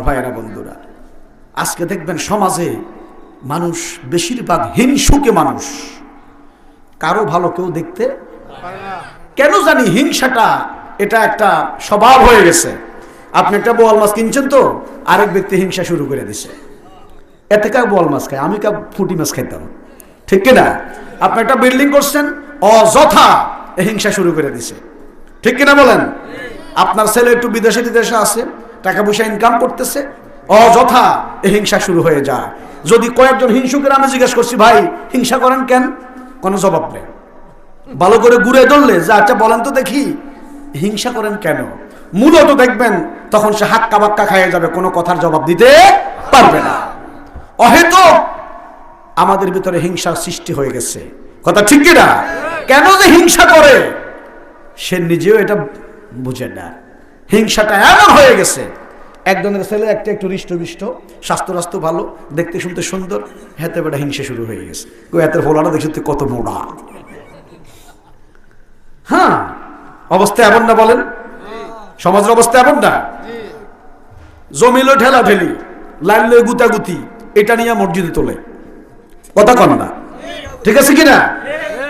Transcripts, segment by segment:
আমার ভাইয়েরা বন্ধুরা, আজকে দেখবেন সমাজে মানুষ বেশিরভাগ হিংসুকে মানুষ। কারও ভালো কেউ দেখতে কেন জানি হিংসাটা এটা একটা স্বভাব হয়ে গেছে। আপনি একটা বোয়াল মাছ কিনছেন তো, আরেক ব্যক্তি হিংসা শুরু করে দিছে। এতে কার বোয়াল মাছ খায়? আমি কা ফুটি মাছ খাইতাম? ঠিক কিনা? আপনি একটা বিল্ডিং করছেন, অযথা হিংসা শুরু করে দিছে। ঠিক কিনা বলেন? আপনার ছেলে একটু বিদেশে বিদেশে আছে টাকা পয়সা ইনকাম করতেছে, অযথা হিংসা শুরু হয়ে যায়। যদি কয়েকজন হিংসুকের আমি জিজ্ঞেস করছি, ভাই, হিংসা করেন কেন? কোনো জবাব নেই। ভালো করে ঘুরে ধরলে, যে আচ্ছা বলেন তো দেখি, হিংসা করেন কেন? মূলত দেখবেন, তখন সে হাক্কা বাক্কা খাইয়ে যাবে, কোনো কথার জবাব দিতে পারবে না। অহেতু আমাদের ভিতরে হিংসার সৃষ্টি হয়ে গেছে। কথা ঠিক কিনা কেন যে হিংসা করে, সে নিজেও এটা বুঝে না। হিংসাটা এমন হয়ে গেছে। একজনের ছেলে একটা একটু হৃষ্টবিষ্ট স্বাস্থ্য রাস্ত্য ভালো, দেখতে শুনতে সুন্দর হেতে বেটা হিংসা শুরু হয়ে গেছে। এতের ফোলাটা দেখছি কত মোড়া হ্যাঁ অবস্থা এমন না বলেন? সমাজের অবস্থা এমন না? জমিলো ঠেলা ঠেলি লাইল গুতাগুতি, এটা নিয়ে মসজিদে তোলে। কথা কন না। ঠিক আছে কিনা?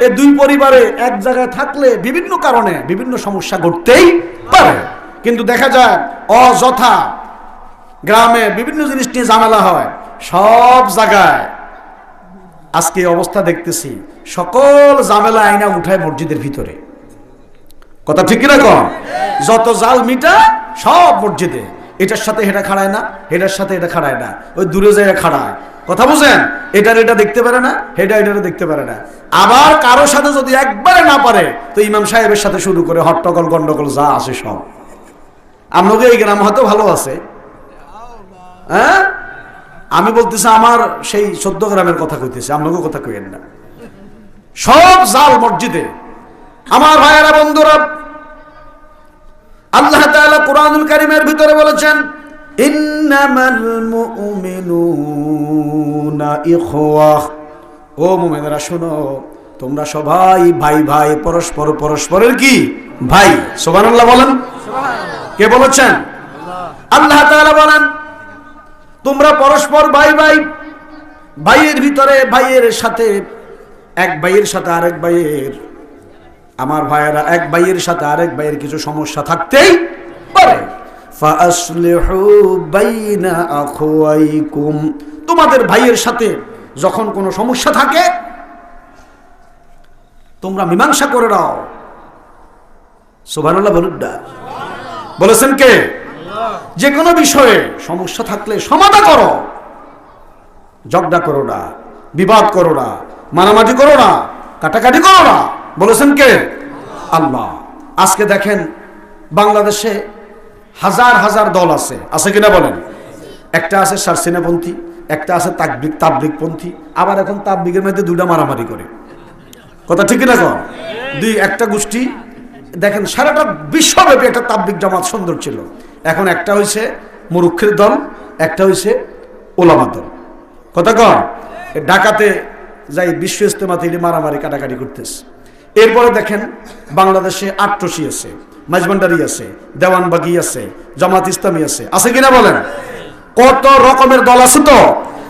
এ দুই পরিবারে এক জায়গায় থাকলে বিভিন্ন কারণে বিভিন্ন সমস্যা ঘটতেই পারে। কিন্তু দেখা যায় অযথা গ্রামে বিভিন্ন জিনিস নিয়ে ঝামেলা হয়। সব জায়গায় আজকে অবস্থা দেখতেছি। সকল ঝামেলা আইনা উঠায় মসজিদের ভিতরে। কথা ঠিক কিনা কম যত জাল মিটা সব মসজিদে। এটার সাথে এটা খাড়ায় না, এটার সাথে এটা খাড়ায় না। ওই দূরে যায় খাড়ায়। কথা বুঝেন? এটার এটা দেখতে পারে না এটা এটা দেখতে পারে না। আবার কারোর সাথে যদি একবারে না পারে, তো ইমাম সাহেবের সাথে শুরু করে হট্টগোল, গন্ডগোল যা আছে সব। আপনাকে এই গ্রাম হয়তো ভালো আছে। হ্যাঁ? আমি বলতেছি, আমার সেই চোদ্দ গ্রামের কথা কইতেছি আপনাকে কথা কইেন না। সব জাল মসজিদে। আমার ভাইয়েরা, বন্ধুরা, আল্লাহ তাআলা কোরআনুল কারীমের ভিতরে বলেছেন, ইন্নামাল মুমিনুনা ইখওয়াহ ও মুমিনেরা, শোনো, তোমরা সবাই ভাই ভাই, পরস্পর পরস্পরের কি? ভাই। সুবহানাল্লাহ বলেন। কে বলেছেন? আল্লাহ বলেন, তোমরা পরস্পর ভাই ভাই, ভাইয়ের ভিতরে ভাইয়ের সাথে, এক ভাইয়ের সাথে আরেক ভাইয়ের, আমার ভাইয়েরা এক ভাইয়ের সাথে আরেক ভাইয়ের কিছু সমস্যা থাকতেই পারে। তোমাদের ভাইয়ের সাথে যখন কোনো সমস্যা থাকে, তোমরা মীমাংসা করে দাও সুবহানাল্লাহ বলুন বলেছেন কে? যে কোনো বিষয়ে সমস্যা থাকলে সমাধা করো। ঝগড়া করো না, বিবাদ করো না, মারামারি করো না, কাটাকাটি করো না। বলেছেন কে? আল্লাহ। আজকে দেখেন বাংলাদেশে হাজার হাজার দল আছে। আছে কিনা বলেন? একটা আছে সারসিনাপন্থী একটা আছে তাকবিক তাবলিকপন্থী আবার এখন তাবলিগের মধ্যে দুইটা মারামারি করে। কথা ঠিক কিনা কন? দুই, একটা গোষ্ঠী দেখেন, সারাটা বিশ্বব্যাপী একটা তাব্বিক জামাত সুন্দর ছিল। এখন একটা হয়েছে মুরুক্ষের দল, একটা হয়েছে ওলামা দল। কথা এ ঢাকাতে যাই বিশ্ব ইস্তেমাতে মারামারি কাটাকাটি করতেছে। এরপরে দেখেন, বাংলাদেশে আট্রসি আছে মাঝবান্ডারি আছে, দেওয়ানবাগি আছে, জামাত ইসলামী আছে। আছে কিনা বলেন? কত রকমের দল আছে তো?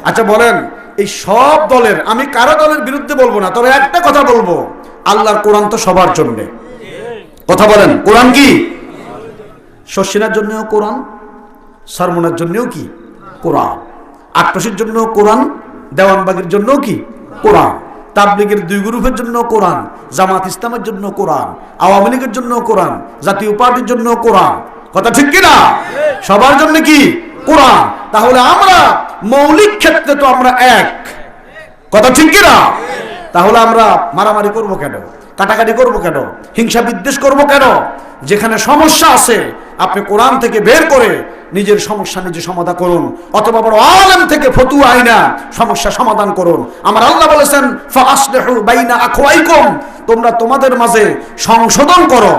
আচ্ছা বলেন, এই সব দলের, আমি কারও দলের বিরুদ্ধে বলব না, তবে একটা কথা বলব, আল্লাহর কোরআন তো সবার জন্যে। কথা বলেন, কোরআন কি? শস্যিনার জন্যও কোরআন, সারমোনার জন্যও কি? কোরআন। আট্রসির জন্য কোরআন, দেওয়ানবাগের জন্য কি? কোরআন। তাবলিগের দুই গ্রুপের জন্য কোরআন, জামাত ইসলামের জন্য কোরআন, আওয়ামী লীগের জন্য কোরআন, জাতীয় পার্টির জন্য কোরআন। কথা ঠিক কিনা সবার জন্য কি? কোরআন। তাহলে আমরা মৌলিক ক্ষেত্রে তো আমরা এক। কথা ঠিক কিনা তাহলে আমরা মারামারি করব কেন? কাটাকাটি করব কেন? হিংসা বিদ্বেষ করব কেন? যেখানে সমস্যা আছে, আপনি কোরআন থেকে বের করে নিজের সমস্যা নিজে সমাধান করুন। অথবা বড় আলেম থেকে ফতুয়া আইনা সমস্যা সমাধান করুন। আমার আল্লাহ বলেছেন বাইনা আখওয়াইকুম। তোমরা তোমাদের মাঝে সংশোধন করো।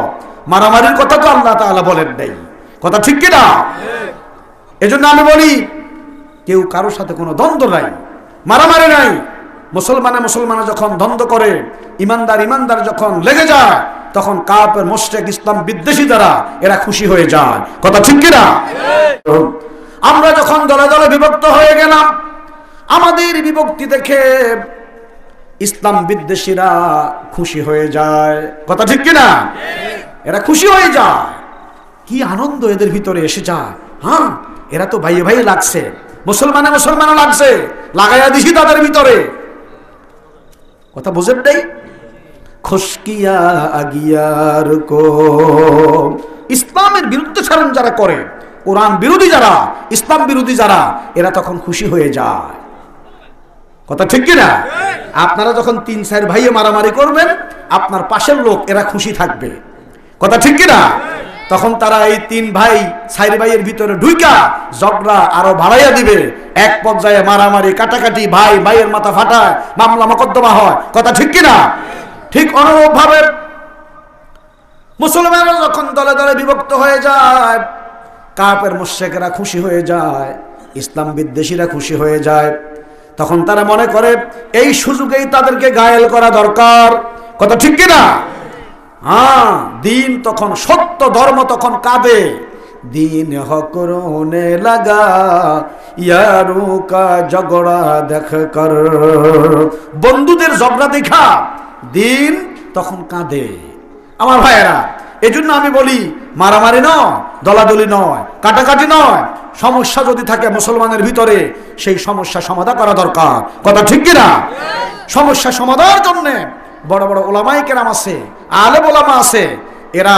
মারামারির কথা তো আল্লাহ তাআলা বলেন নাই। কথা ঠিক কি না এজন্য আমি বলি, কেউ কারোর সাথে কোনো দ্বন্দ্ব নাই, মারামারি নাই। মুসলমানে মুসলমানে যখন দ্বন্দ্ব করে, ইমানদার ইমানদার যখন লেগে যায়, তখন কাপের মোস্টেক ইসলাম, বিদ্বেষী দ্বারা এরা খুশি হয়ে যায়। কথা ঠিক কিনা? আমরা যখন দলে দলে বিভক্ত হয়ে গেলাম, আমাদের বিভক্তি দেখে ইসলাম বিদ্বেষীরা খুশি হয়ে যায়। কথা ঠিক কিনা? এরা খুশি হয়ে যায়। কি আনন্দ এদের ভিতরে এসে যায়। হ্যাঁ এরা তো ভাইয়ে ভাইয়ে লাগছে। মুসলমানে মুসলমানে লাগছে। লাগাইয়া দিছি তাদের ভিতরে। কথা বুঝেন নাই? খসকিয়া আগিয়ার কো ইসলামের বিরুদ্ধাচরণ যারা করে, কোরআন বিরোধী যারা, ইসলাম বিরোধী যারা, এরা তখন খুশি হয়ে যায়। কথা ঠিক কিনা? আপনারা যখন তিন চার ভাইয়ে মারামারি করবেন, আপনার পাশের লোক, এরা খুশি থাকবে। কথা ঠিক কিনা? তখন তারা এই তিন ভাই, চার ভাইয়ের ভিতরে ঢুইকা ঝগড়া আরও বাড়াইয়া দিবে। এক পর্যায়ে মারামারি, কাটাকাটি, ভাই, ভাইয়ের মাথা ফাটায়, মামলা মকদ্দমা হয়। কথা ঠিক কিনা? ঠিক অনুরূপ ভাবে মুসলমানরা যখন দলে দলে বিভক্ত হয়ে যায় কাপের মুশেকেরা খুশি হয়ে যায়, ইসলাম বিদ্বেষীরা খুশি হয়ে যায়। তখন তারা মনে করে, এই সুযোগেই তাদেরকে গায়েল করা দরকার। কথা ঠিক কিনা? হ্যাঁ দিন তখন সত্য ধর্ম তখন কাঁদে দিন হকরোনে লাগা ইয়ারু কা ঝগড়া দেখ কর। বন্ধুদের ঝগড়া দেখা দিন তখন কাঁদে। আমার ভাইয়েরা এজন্য আমি বলি মারামারি নয় দলাদলি নয় কাটাকাটি নয়। সমস্যা যদি থাকে মুসলমানের ভিতরে সেই সমস্যা সমাধান করা দরকার। কথা ঠিক কিনা? সমস্যা সমাধানের জন্য বড় বড় ওলামাই কেরাম আছে। আলেম ওলামা আছে, এরা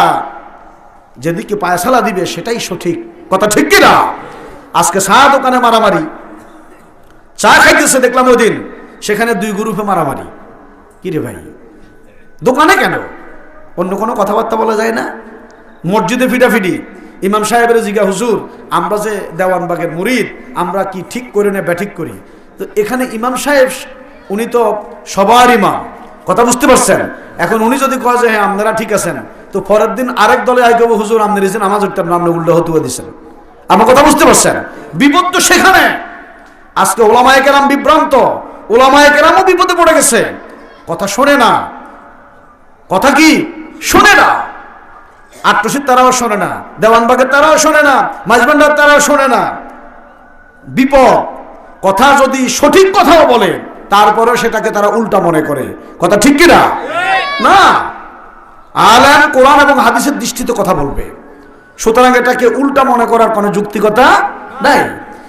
যেদিকে পায়সালা দিবে সেটাই সঠিক। কথা ঠিক কিনা? আজকে চা দোকানে মারামারি। চা খাইতেছে দেখলাম ওই দিন, সেখানে দুই গ্রুপে মারামারি। কি রে ভাই? দোকানে কেন? অন্য কোনো কথাবার্তা বলা যায় না? মসজিদে ফিটাফিটি। ইমাম সাহেবের জিগা হুজুর, আমরা যে দেওয়ানবাগের মুরিদ, আমরা কি ঠিক করে না ব্যাঠিক করি? তো এখানে ইমাম সাহেব, উনি তো সবার ইমাম। কথা বুঝতে পারছেন? এখন উনি যদি কয় যে হ্যাঁ আপনারা ঠিক আছেন। তো পরের দিন আরেক দলে আই কব হুজুর, আপনি দিয়েছেন আমার না, আপনি উল্টো হতুয়া দিয়েছেন। আমার কথা বুঝতে পারছেন? বিপদ তো সেখানে। আজকে ওলামায় কেরাম বিভ্রান্ত। ওলামায় কেরামও বিপদে পড়ে গেছে। কথা শোনে না। কথা কি? শোনে না। আট্টসির তারাও শোনে না। দেওয়ানবাগের তারাও শোনে না। মাঝবান্ডার তারাও শোনে না। বিপদ। কথা যদি সঠিক কথাও বলে তারপরেও সেটাকে তারা উল্টা মনে করে। কথা ঠিক কিনা? না। আলেম কোরআন এবং হাদিসের দৃষ্টিতে কথা বলবে। সুতরাং এটাকে উল্টা মনে করার কোনো যুক্তিকতা নাই।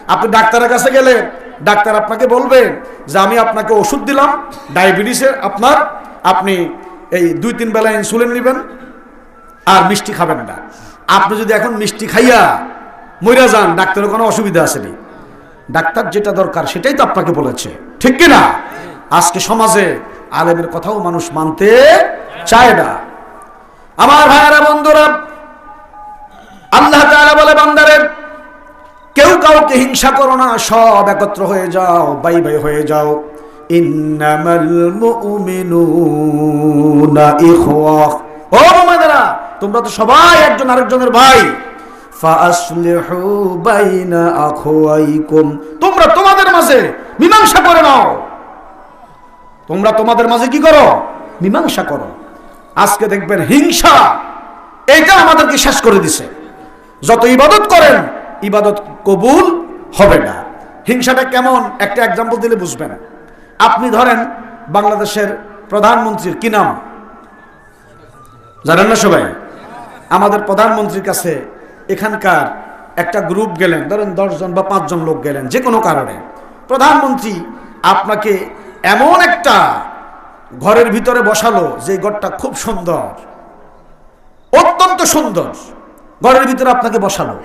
আপনি ডাক্তারের কাছে গেলে ডাক্তার আপনাকে বলবে যে, আমি আপনাকে ওষুধ দিলাম, ডায়াবেটিসের আপনার, আপনি এই দুই তিন বেলা ইনসুলিন নেবেন আর মিষ্টি খাবেন না। আপনি যদি এখন মিষ্টি খাইয়া মইরা যান, ডাক্তারের কোনো অসুবিধা আসেনি। ডাক্তার যেটা দরকার সেটাই তো আপনাকে বলেছে। ঠিক কিনা? আজকে সমাজে আলেমের কথাও মানুষ মানতে চায় না। আমার ভাইয়ারা, বন্ধুরা, আল্লাহ তাআলা বলে, বান্দারে, কেউ কাউকে হিংসা করো না, সব একত্র হয়ে যাও, বাই বাই হয়ে যাও। ও মুমিনেরা, তোমরা তো সবাই একজন আরেকজনের ভাই। মাঝে মীমাংসা করে নাও। তোমরা তোমাদের মাঝে কি করো? মীমাংসা করো। আজকে দেখবেন হিংসা, এটা আমাদেরকে শেষ করে দিছে। যত ইবাদত করেন, ইবাদত কবুল হবে না। হিংসাটা কেমন? একটা এক্সাম্পল দিলে বুঝবেন। আপনি ধরেন বাংলাদেশের প্রধানমন্ত্রীর কি নাম? জানেন না সবাই? আমাদের প্রধানমন্ত্রীর কাছে এখানকার একটা গ্রুপ গেলেন। ধরেন দশজন বা পাঁচজন লোক গেলেন যে কোনো কারণে। প্রধানমন্ত্রী আপনাকে এমন একটা ঘরের ভিতরে বসালো যে ঘরটা খুব সুন্দর, অত্যন্ত সুন্দর ঘরের ভিতরে আপনাকে বসালো।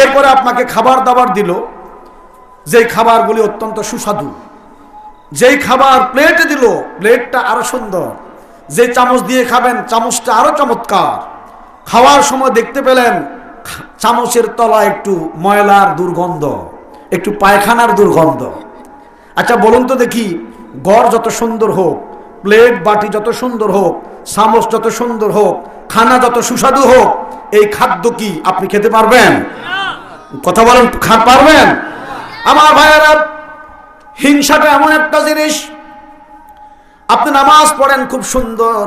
এরপরে আপনাকে খাবার দাবার দিল, যেই খাবারগুলি অত্যন্ত সুস্বাদু। যেই খাবার প্লেটে দিল, প্লেটটা আরও সুন্দর। যে চামচ দিয়ে খাবেন, চামচটা আরও চমৎকার। খাওয়ার সময় দেখতে পেলেন চামচের তলা একটু ময়লার দুর্গন্ধ। একটু পায়খানার দুর্গন্ধ। আচ্ছা বলুন তো দেখি ঘর যত সুন্দর হোক, প্লেট, বাটি যত সুন্দর হোক, চামচ যত সুন্দর হোক, খানা যত সুস্বাদু হোক, এই খাদ্য কি আপনি খেতে পারবেন? কথা বলেন খা পারবেন? আমার ভাইয়েরা, হিংসাটা এমন একটা জিনিস। আপনি নামাজ পড়েন, খুব সুন্দর,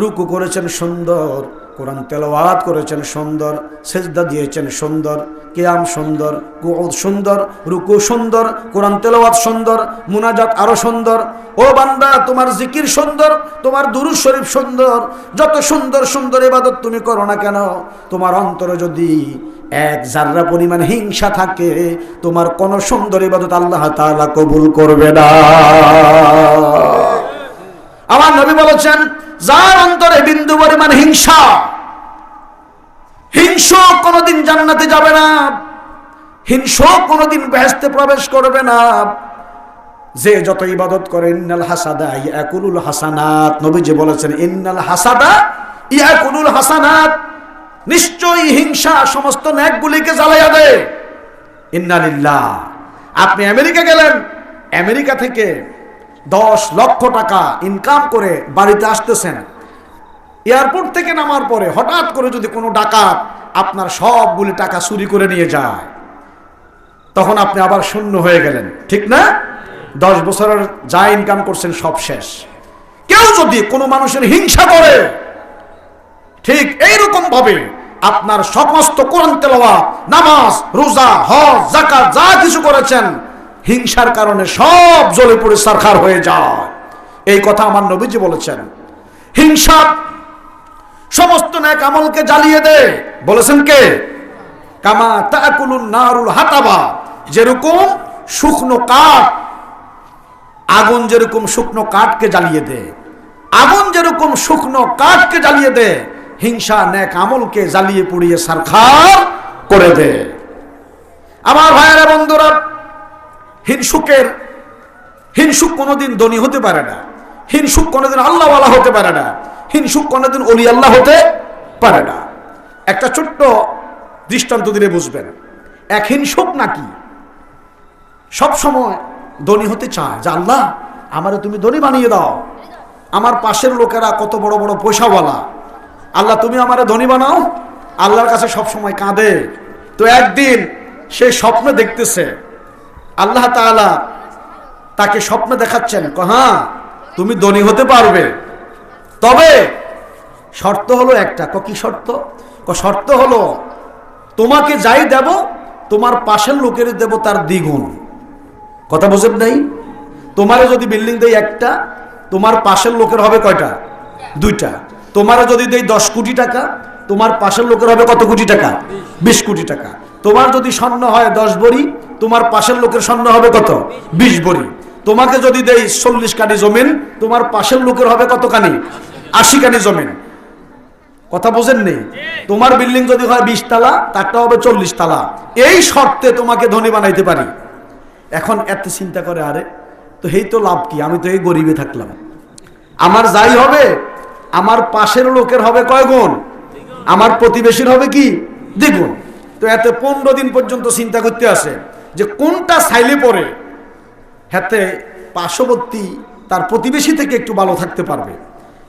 রুকু করেছেন, সুন্দর। কোরআন তেলাওয়াত করেছেন সুন্দর, সেজদা দিয়েছেন সুন্দর, কেয়াম সুন্দর, কুউদ সুন্দর, রুকু সুন্দর, কোরআন তেলাওয়াত সুন্দর, মুনাজাত আরও সুন্দর। ও বান্দা, তোমার জিকির সুন্দর, তোমার দুরুদ শরীফ সুন্দর। যত সুন্দর সুন্দর ইবাদত তুমি করো না কেন, তোমার অন্তরে যদি এক জাররা পরিমাণ হিংসা থাকে, তোমার কোন সুন্দর ইবাদত আল্লাহ তাআলা কবুল করবে না। আমার নবী বলেছেন, যার অন্তরে বিন্দু পরিমাণ হিংসা হিংস কোনোদিন জান্নাতে যাবে না। হিংস কোনোদিন বেহেস্তে প্রবেশ করবে না। যে যত ইবাদত করে, ইন্নাল হাসাদা ইয়াকুলুল হাসানাত। নবীজি বলেছেন, ইন্নাল হাসাদা ইয়াকুলুল হাসানাত। নিশ্চয়ই হিংসা সমস্ত ন্যাকগুলিকে জ্বালাইয়া দেয় ইন্নালিল্লাহ। আপনি আমেরিকা গেলেন, আমেরিকা থেকে দশ লক্ষ টাকা ইনকাম করে বাড়িতে আসতেছেন। এয়ারপোর্ট থেকে নামার পরে হঠাৎ করে যদি কোনো ডাকাত আপনার সবগুলি টাকা চুরি করে নিয়ে যায়, তখন আপনি আবার শূন্য হয়ে গেলেন। ঠিক না? দশ বছরের যা ইনকাম করছেন সব শেষ। কেউ যদি কোনো মানুষের হিংসা করে, ঠিক এইরকম ভাবে আপনার সমস্ত কোরআন তেলাওয়াত, নামাজ, রোজা, হজ জাকাত যা কিছু করেছেন, হিংসার কারণে সব জ্বলে পড়ে, সারখার হয়ে যায়। এই কথা আমার নবীজি বলেছেন। হিংসা সমস্ত ন্যাক আমলকে জ্বালিয়ে দে। বলেছেন কে? কামা তাকুলুন নারুল হাতাবা। যেরকম শুকনো কাঠ, আগুন যেরকম শুকনো কাঠকে জ্বালিয়ে দে। আগুন যেরকম শুকনো কাঠকে জ্বালিয়ে দে। হিংসা, ন্যাক আমলকে জ্বালিয়ে পুড়িয়ে সারখার করে দে। আমার ভাইয়েরা, বন্ধুরা হিংসুকের হিংসুক কোনোদিন ধনী হতে পারে না। হিংসুক কোনোদিন আল্লাহওয়ালা হতে পারে না। হিংসুক কোনোদিন অলি আল্লাহ হতে পারে না। একটা ছোট্ট দৃষ্টান্ত দিলে বুঝবেন, এক হিংসুক নাকি? সব সময় ধনী হতে চায় যে, আল্লাহ, আমারে তুমি ধনী বানিয়ে দাও। আমার পাশের লোকেরা কত বড় বড় পয়সাওয়ালা। আল্লাহ, তুমি আমারে ধনী বানাও। আল্লাহর কাছে সব সময় কাঁদে। তো একদিন সে স্বপ্ন দেখতেছে, আল্লাহ তাআলা তাকে স্বপ্ন দেখাচ্ছেন হ্যাঁ তুমি ধনী হতে পারবে। তবে শর্ত হলো একটা। ক কি শর্ত? ক শর্ত হলো, তোমাকে যাই দেব, তোমার পাশের লোকের দেব তার দ্বিগুণ। কথা বুঝেন নাই? তোমারে যদি বিল্ডিং দেয় একটা, তোমার পাশের লোকের হবে কয়টা? দুইটা। তোমারে যদি দেই দশ কোটি টাকা, তোমার পাশের লোকের হবে কত কোটি টাকা? বিশ কোটি টাকা। তোমার যদি স্বর্ণ হয় দশ বড়ি, তোমার পাশের লোকের স্বর্ণ হবে কত? বিশ বড়ি। তোমাকে যদি দেই চল্লিশ কানি জমিন, তোমার পাশের লোকের হবে কত কানি আশি কানি জমিন। কথা বোঝেন নেই তোমার বিল্ডিং যদি হয় বিশ তালা তারটা হবে চল্লিশ তালা এই শর্তে তোমাকে ধনী বানাইতে পারি। এখন এত চিন্তা করে, আরে, তো এই তো লাভ কি? আমি তো এই গরিবে থাকলাম। আমার যাই হবে, আমার পাশের লোকের হবে কয় গুণ? আমার প্রতিবেশীর হবে কি? দ্বিগুণ। তো এতে পনেরো দিন পর্যন্ত চিন্তা করতে আসে যে কোনটা সাইলে পরে হাতে পার্শ্ববর্তী তার প্রতিবেশী থেকে একটু ভালো থাকতে পারবে।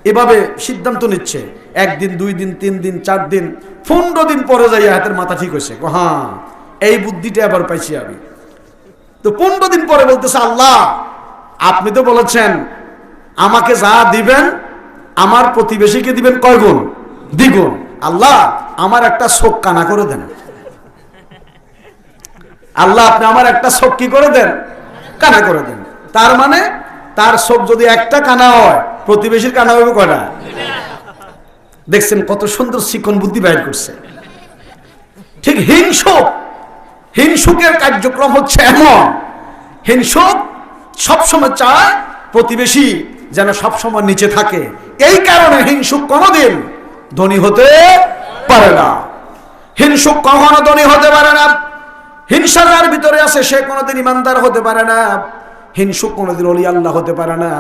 এভাবে সিদ্ধান্ত নিচ্ছে। একদিন, দুই দিন, তিন দিন, চার দিন, পনেরো দিন পরে যাই হাতের মাথা ঠিক হয়েছে। হ্যাঁ এই বুদ্ধিটা এবার পাইছি আমি। তো পনেরো দিন পরে বলতেছে, আল্লাহ, আপনি তো বলেছেন, আমাকে যা দিবেন, আমার প্রতিবেশীকে দিবেন কয় গুণ? দ্বিগুণ আল্লাহ, আমার একটা শোক কানা করে দেন। আল্লাহ, আপনি আমার একটা শোক কি করে দেন? কানা করে দেন। তার মানে তার চোখ যদি একটা কানা হয়, প্রতিবেশীর কানা হবে কয়টা? দেখছেন কত সুন্দর শিক্ষণ বুদ্ধি বাইর করছে। ঠিক হিংসুক, হিংসুকের কার্যক্রম হচ্ছে এমন। হিংসুক সবসময় চায় প্রতিবেশী যেন সবসময় নিচে থাকে। এই কারণে হিংসুক কোনোদিন ধনী হতে পারে না। হিংসুক কখনো ধনী হতে পারে না। হিংসার ভিতরে আছে সে কোনোদিন ইমানদার হতে পারে না। হিংসুক কোনোদিন অলি আল্লাহ হতে পারে না।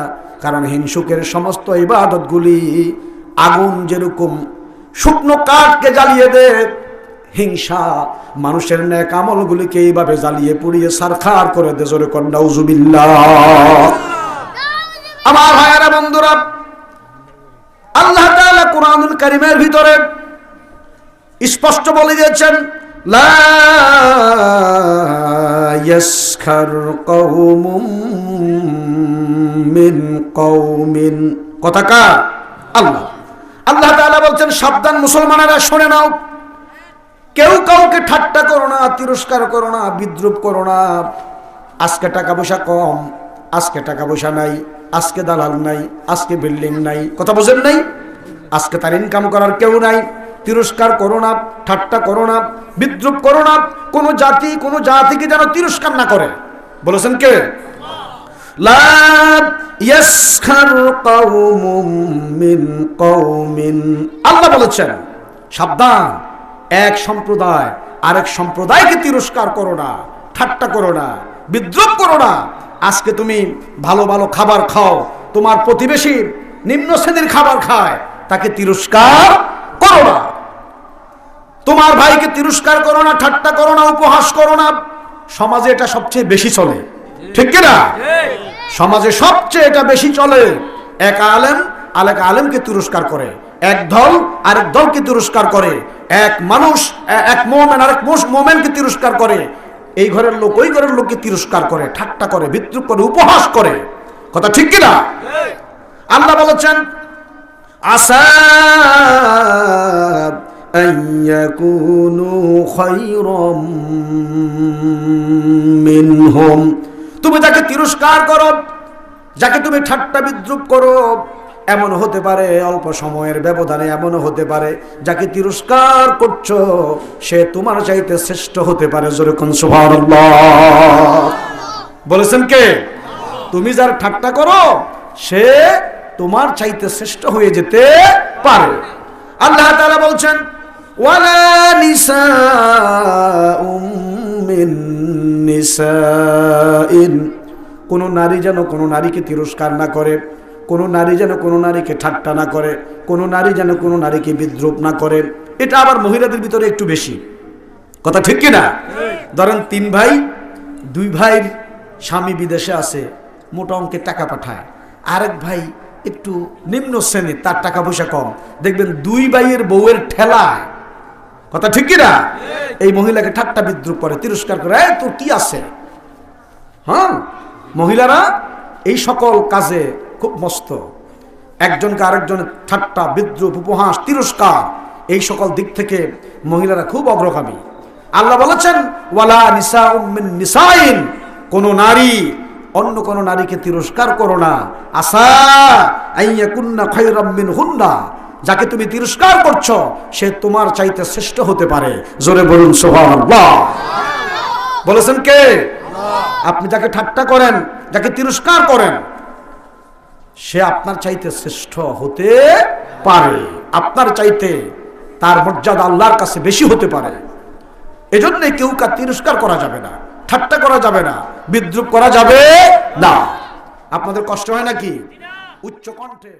কারণ হিংসুকের সমস্ত ইবাদতগুলি আগুন যেরকম শুকনো কাঠকে জ্বালিয়ে দেয় হিংসা মানুষের ন্যাক আমলগুলিকে এইভাবে জ্বালিয়ে পুড়িয়ে সারখার করে দে জোরে কন্যা আমার ভাইয়ারা, বন্ধুরা, আল্লাহ তাআলা কোরআনুল কারিমের ভিতরে স্পষ্ট বলে দিয়েছেন, লা ইয়াসখার কওমুম মিন কওমিন। কথা কার? আল্লাহ। আল্লাহ তাআলা বলছেন, সাবধান মুসলমানেরা, শুনে নাও। কেউ কাউকে ঠাট্টা করো না, তিরস্কার করো না, বিদ্রুপ করো না। আজকে টাকা পয়সা কম, আজকে টাকা পয়সা নাই, আজকে দালাল নাই, আজকে বিল্ডিং নাই। কথা বোঝেন নাই? আজকে তার ইনকাম করার কেউ নাই। তিরস্কার করো না, ঠাট্টা করো না, বিদ্রুপ করো না, কোনো জাতি, কোনো জাতিকে যেন তিরস্কার না করে। বলেছেন কে? আল্লাহ বলেছেন, সাবধান, এক সম্প্রদায় আরেক সম্প্রদায়কে তিরস্কার করো না, ঠাট্টা করো না, বিদ্রুপ করো না। আজকে তুমি ভালো ভালো খাবার খাও, তোমার প্রতিবেশী নিম্ন শ্রেণির খাবার খায়, তাকে তিরস্কার করো না। তোমার ভাইকে তিরস্কার করো না, ঠাট্টা করো না, উপহাস করো না। সমাজে এটা সবচেয়ে বেশি চলে। ঠিক কিনা সমাজে সবচেয়ে এটা বেশি চলে। এক আলেম আলেক আলেমকে তিরস্কার করে। এক দল আরেক দলকে তিরস্কার করে। এক মানুষ, এক মোমেন আরেক মোমেনকে তিরস্কার করে। এই ঘরের লোক ওই ঘরের লোককে তিরস্কার করে, ঠাট্টা করে, বিদ্রুপ করে, উপহাস করে। কথা ঠিক কিনা আল্লাহ বলেছেন আসা أن يكونوا خيرا منهم তুমি যাকে তিরস্কার করো যাকে তুমি ঠাট্টা বিদ্রুপ করো এমন হতে পারে অল্প সময়ের ব্যবধানে এমনও হতে পারে যাকে তিরস্কার করছো সে তোমার চাইতে শ্রেষ্ঠ হতে পারে যেরকম সুবহানাল্লাহ বলেছেন কে তুমি যার ঠাট্টা করো সে তোমার চাইতে শ্রেষ্ঠ হয়ে যেতে পারে আল্লাহ তাআলা বলছেন ওয়ালা নিসাউম মিন নিসাইন। কোন নারী যেন কোনো নারীকে তিরস্কার না করে, কোনো নারী যেন কোনো নারীকে ঠাট্টা না করে, কোনো নারী যেন কোনো নারীকে বিদ্রুপ না করে। এটা আবার মহিলাদের ভিতরে একটু বেশি। কথা ঠিক কি না? ধরেন তিন ভাই, দুই ভাইয়ের স্বামী বিদেশে আছে, মোটা অঙ্কের টাকা পাঠায়। আরেক ভাই একটু নিম্ন শ্রেণির, তার টাকা পয়সা কম। দেখবেন দুই ভাইয়ের বউয়ের ঠেলায় কথা ঠিক কি না এই মহিলাকে ঠাট্টা বিদ্রুপ করে তিরস্কার করে "এই, তোর কি আছে? হ্যাঁ? মহিলারা এই সকল কাজে খুব মস্ত। একজনকে আরেকজনের ঠাট্টা বিদ্রুপ উপহাস তিরস্কার এই সকল দিক থেকে মহিলারা খুব অগ্রগামী। আল্লাহ বলেছেন ওয়ালা নিসা উম্মিন নিসাইন কোন নারী অন্য কোন নারীকে তিরস্কার করো না। আসা আইয়া কুন্না খৈরাম মিন হুন্না যাকে তুমি তিরস্কার করছ, সে তোমার চাইতে শ্রেষ্ঠ হতে পারে। জোরে বলুন, সুবহানাল্লাহ। বলেছেন কে? আপনি যাকে ঠাট্টা করেন, যাকে তিরস্কার করেন, সে আপনার চাইতে শ্রেষ্ঠ হতে পারে। আপনার চাইতে তার মর্যাদা আল্লাহর কাছে বেশি হতে পারে। এজন্য কেউ কার তিরস্কার করা যাবে না, ঠাট্টা করা যাবে না, বিদ্রুপ করা যাবে না। আপনাদের কষ্ট হয় নাকি? উচ্চ কণ্ঠে